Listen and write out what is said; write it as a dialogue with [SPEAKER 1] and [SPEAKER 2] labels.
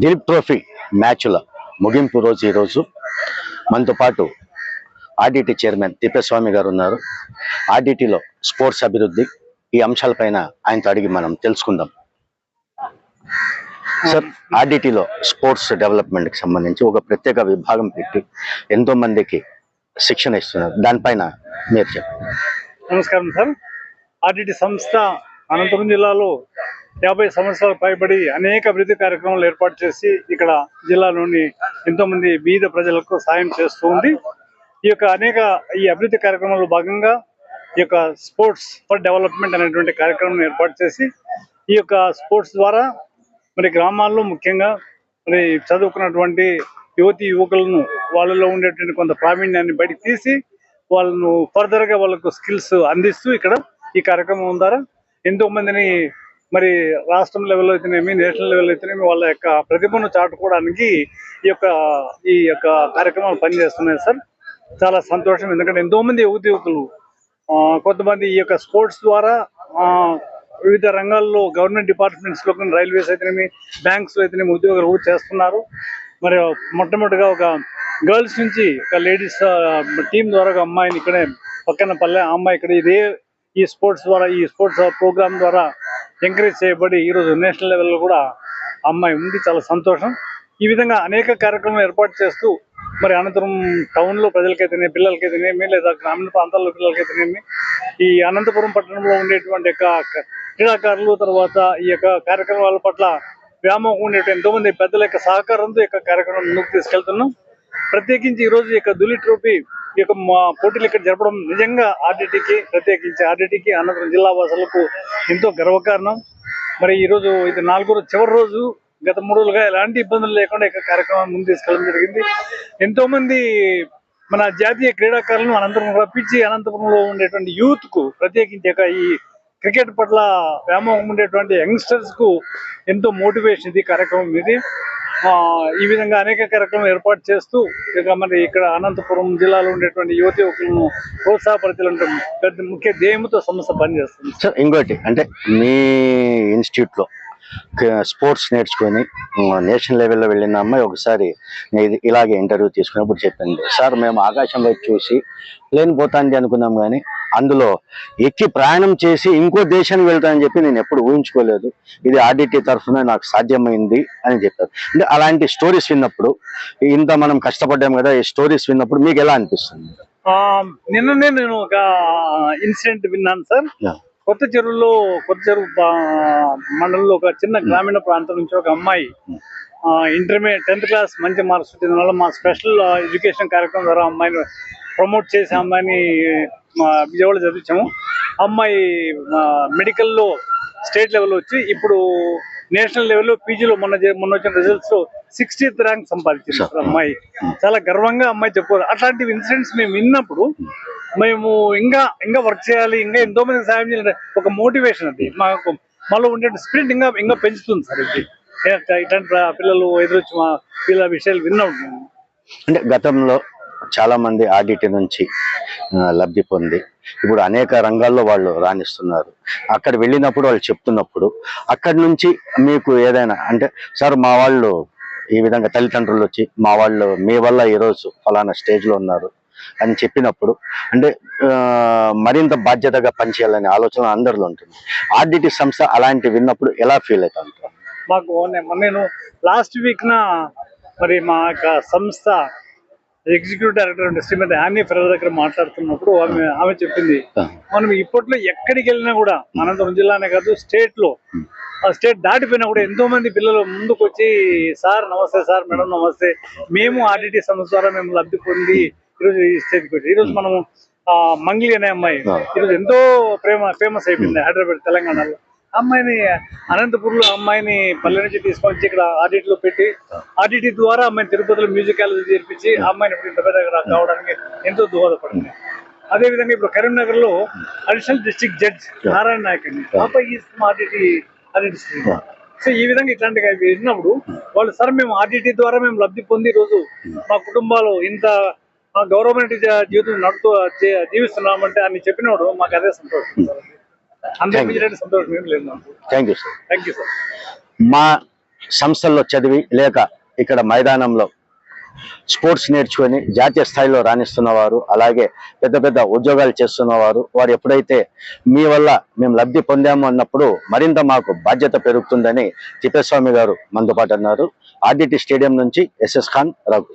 [SPEAKER 1] Dilip trophy మ్యాచ్ల ముగింపు రోజు ఈరోజు. మనతో పాటు ఆర్డిటి చైర్మన్ తిప్పస్వామి గారు ఉన్నారు. ఆర్డిటిలో స్పోర్ట్స్ అభివృద్ధి ఈ అంశాలపైన ఆయనతో అడిగి మనం తెలుసుకుందాం. సార్ ఆర్డిటిలో స్పోర్ట్స్ డెవలప్మెంట్కి సంబంధించి ఒక ప్రత్యేక విభాగం పెట్టి ఎంతో మందికి శిక్షణ ఇస్తున్నారు. దానిపైన మీరు చెప్పండి.
[SPEAKER 2] నమస్కారం సార్. ఆర్డిటి సంస్థ అనంతపురం జిల్లాలో యాభై సంవత్సరాలు పైబడి అనేక అభివృద్ధి కార్యక్రమాలు ఏర్పాటు చేసి ఇక్కడ జిల్లాలోని ఎంతో మంది బీద ప్రజలకు సాయం చేస్తూ ఉంది. ఈ యొక్క అనేక ఈ అభివృద్ధి కార్యక్రమంలో భాగంగా ఈ యొక్క స్పోర్ట్స్ ఫర్ డెవలప్మెంట్ అనేటువంటి కార్యక్రమం ఏర్పాటు చేసి ఈ యొక్క స్పోర్ట్స్ ద్వారా మరి గ్రామాల్లో ముఖ్యంగా మరి చదువుకున్నటువంటి యువతి యువకులను వాళ్ళలో ఉండేటువంటి కొంత ప్రావీణ్యాన్ని బయటికి తీసి వాళ్ళను ఫర్దర్గా వాళ్ళకు స్కిల్స్ అందిస్తూ ఇక్కడ ఈ కార్యక్రమం ద్వారా ఎంతో మందిని మరి రాష్ట్రం లెవెల్లో అయితేనేమి నేషనల్ లెవెల్ అయితేనేమి వాళ్ళ యొక్క ప్రతిభను చాటుకోవడానికి ఈ యొక్క ఈ యొక్క కార్యక్రమాలు పనిచేస్తున్నాయి సార్. చాలా సంతోషం. ఎందుకంటే ఎంతో మంది యువతి యువకులు ఆ, కొంతమంది ఈ యొక్క స్పోర్ట్స్ ద్వారా ఆ, వివిధ రంగాల్లో గవర్నమెంట్ డిపార్ట్మెంట్స్లో కానీ రైల్వేస్ అయితేనేమి బ్యాంక్స్లో అయితేనేమి ఉద్యోగాలు కూడా చేస్తున్నారు. మరి మొట్టమొదటిగా ఒక గర్ల్స్ నుంచి ఒక లేడీస్ టీం ద్వారా ఒక అమ్మాయిని ఇక్కడే పక్కన పల్లె అమ్మాయి ఇక్కడ ఇదే ఈ స్పోర్ట్స్ ద్వారా ఈ స్పోర్ట్స్ ప్రోగ్రామ్ ద్వారా ఎంకరేజ్ చేయబడి ఈరోజు నేషనల్ లెవెల్లో కూడా ఆ అమ్మాయి ఉంది. చాలా సంతోషం. ఈ విధంగా అనేక కార్యక్రమాలు ఏర్పాటు చేస్తూ మరి అనంతపురం టౌన్లో ప్రజలకైతేనే పిల్లలకైతేనేమి లేదా గ్రామీణ ప్రాంతాల్లో పిల్లలకైతేనేమి ఈ అనంతపురం పట్టణంలో ఉండేటువంటి యొక్క క్రీడాకారులు తర్వాత ఈ యొక్క కార్యక్రమాల పట్ల వ్యామోహం ఉండేటువంటి ఎంతో మంది పెద్దల యొక్క సహకారంతో ఈ యొక్క కార్యక్రమం ముందుకు తీసుకెళ్తున్నాం. ప్రత్యేకించి ఈ రోజు ఈ యొక్క దులి ట్రోఫీ ఈ యొక్క మా పోటీలు ఇక్కడ జరపడం నిజంగా ఆర్డిటీకి ప్రత్యేకించి ఆర్డిటీకి అనంతపురం జిల్లా వాసులకు ఎంతో గర్వకారణం. మరి ఈ రోజు ఇది నాలుగో రోజు చివరి రోజు గత మూడు రోజులుగా ఎలాంటి ఇబ్బందులు లేకుండా ఇక కార్యక్రమం ముందు తీసుకెళ్ళడం జరిగింది. ఎంతో మంది మన జాతీయ క్రీడాకారులను అనంతపురం రప్పించి అనంతపురంలో ఉండేటువంటి యూత్కు ప్రత్యేకించి ఈ క్రికెట్ పట్ల వ్యామోహం ఉండేటువంటి యంగ్స్టర్స్కు ఎంతో మోటివేషన్ ఇది కార్యక్రమం ఇది. ఈ విధంగా అనేక కార్యక్రమాలు ఏర్పాటు చేస్తూ ఇక మరి ఇక్కడ అనంతపురం జిల్లాలో ఉండేటువంటి యువతి యువకులను ప్రోత్సాహపరచాలంటే పెద్ద ముఖ్య ధ్యేయంతో సంస్థ పనిచేస్తుంది.
[SPEAKER 1] సార్ ఇంకోటి అంటే మీ ఇన్స్టిట్యూట్లో స్పోర్ట్స్ నేర్చుకొని నేషనల్ లెవెల్లో వెళ్ళిన అమ్మాయి ఒకసారి ఇది ఇలాగే ఇంటర్వ్యూ తీసుకున్నప్పుడు చెప్పింది. సార్ మేము ఆకాశంలో చూసి లేని పోతాంది అనుకున్నాం కానీ అందులో ఎక్కి ప్రయాణం చేసి ఇంకో దేశానికి వెళ్తానని చెప్పి నేను ఎప్పుడు ఊహించుకోలేదు. ఇది ఆర్డిటీ తరఫున నాకు సాధ్యమైంది అని చెప్పారు. అంటే అలాంటి స్టోరీస్ విన్నప్పుడు ఇంత మనం కష్టపడ్డాం కదా ఈ స్టోరీస్ విన్నప్పుడు మీకు ఎలా అనిపిస్తుంది?
[SPEAKER 2] నిన్ననే నేను ఒక ఇన్సిడెంట్ విన్నాను సార్. కొత్త చెరువులో కొత్త చెరువు మండలంలో ఒక చిన్న గ్రామీణ ప్రాంతం నుంచి ఒక అమ్మాయి ఇంటర్మీడియట్ టెన్త్ క్లాస్ మంచి మార్క్స్ వచ్చిన వల్ల మా స్పెషల్ ఎడ్యుకేషన్ కార్యక్రమం ద్వారా అమ్మాయిని ప్రమోట్ చేసి అమ్మాయిని విజయవాడ చదివించాము. అమ్మాయి మెడికల్లో స్టేట్ లెవెల్ వచ్చి ఇప్పుడు నేషనల్ లెవెల్లో పీజీలో మొన్న మొన్న వచ్చిన రిజల్ట్స్ సిక్స్టీత్ ర్యాంక్ సంపాదించింది సార్. అమ్మాయి. చాలా గర్వంగా అమ్మాయి చెప్పారు అట్లాంటి ఇన్సిడెంట్స్ మేము విన్నప్పుడు మేము ఇంకా ఇంకా వర్క్ చేయాలి ఇంకా ఎంతో మందికి సాయం చేయాలి ఒక మోటివేషన్ అది. మాకు మాలో ఉండే స్పిరిట్ ఇంకా ఇంకా పెంచుతుంది సార్ ఇది. ఇట్లాంటి పిల్లలు ఎదురొచ్చి మా పిల్లల విషయాలు విన్నప్పుడు
[SPEAKER 1] అంటే గతంలో చాలా మంది నుంచి లబ్ధి పొంది ఇప్పుడు అనేక రంగాల్లో వాళ్ళు రాణిస్తున్నారు. అక్కడ వెళ్ళినప్పుడు వాళ్ళు చెప్తున్నప్పుడు అక్కడి నుంచి మీకు ఏదైనా అంటే సార్ మా వాళ్ళు ఈ విధంగా తల్లిదండ్రులు వచ్చి మా వాళ్ళు మీ వల్ల ఈరోజు ఫలానా స్టేజ్లో ఉన్నారు అని చెప్పినప్పుడు అంటే మరింత బాధ్యతగా పనిచేయాలనే ఆలోచన అందరిలో ఉంటుంది. ఆర్డిటి సంస్థ అలాంటి విన్నప్పుడు ఎలా ఫీల్ అవుతా
[SPEAKER 2] మాకు నేను లాస్ట్ వీక్ మరి మా యొక్క సంస్థ ఎగ్జిక్యూటివ్ డైరెక్టర్ శ్రీమతి హామీ ఫెరర్ దగ్గర మాట్లాడుతున్నప్పుడు ఆమె ఆమె చెప్పింది మనం ఇప్పట్లో ఎక్కడికి వెళ్ళినా కూడా అనంతపురం జిల్లానే కాదు స్టేట్లో ఆ స్టేట్ దాటిపోయినా కూడా ఎంతో మంది పిల్లలు ముందుకు వచ్చి సార్ నమస్తే సార్ మేడం నమస్తే మేము ఆర్డిటి సంస్థ ద్వారా మేము లబ్ధి పొంది ఈరోజు ఈ స్టేజ్కి వచ్చి. ఈరోజు మనము మంగ్లీ అనే అమ్మాయి ఈరోజు ఎంతో ప్రేమ ఫేమస్ అయిపోయింది హైదరాబాద్ తెలంగాణలో. అమ్మాయిని అనంతపూర్లో అమ్మాయిని పల్లె నుంచి తీసుకొని వచ్చి ఇక్కడ ఆడిట్లో పెట్టి ఆడిట్ ద్వారా అమ్మాయిని తిరుపతిలో మ్యూజిక్ కాలేజ్ చేర్పించి ఆ అమ్మాయిని ఇప్పుడు ఇంత పెద్దగా కావడానికి ఎంతో దోహదపడింది. అదే విధంగా ఇప్పుడు కరీంనగర్లో additional district judge Narayana Naik అండి. ఆర్డిటి ఆడిట్ సో ఈ విధంగా ఇట్లాంటివి విన్నప్పుడు వాళ్ళు సార్ మేము ఆర్డిటి ద్వారా మేము లబ్ధి పొంది రోజు మా కుటుంబాలు ఇంత జీ- జీవితం నడుతూ జీవిస్తున్నామంటే అని చెప్పినప్పుడు మాకు అదే సంతోషం. థ్యాంక్ యూ సార్
[SPEAKER 1] మా సంస్థల్లో చదివి లేక ఇక్కడ మైదానంలో స్పోర్ట్స్ నేర్చుకొని జాతీయ స్థాయిలో రాణిస్తున్నవారు అలాగే పెద్ద పెద్ద ఉద్యోగాలు చేస్తున్నవారు వారు ఎప్పుడైతే మీ వల్ల మేము లబ్ధి పొందాము అన్నప్పుడు మరింత మాకు బాధ్యత పెరుగుతుందని తిప్పేస్వామి గారు మనతో పాటు అన్నారు ఆర్డిటి స్టేడియం నుంచి ఎస్ఎస్ ఖాన్ రఘు.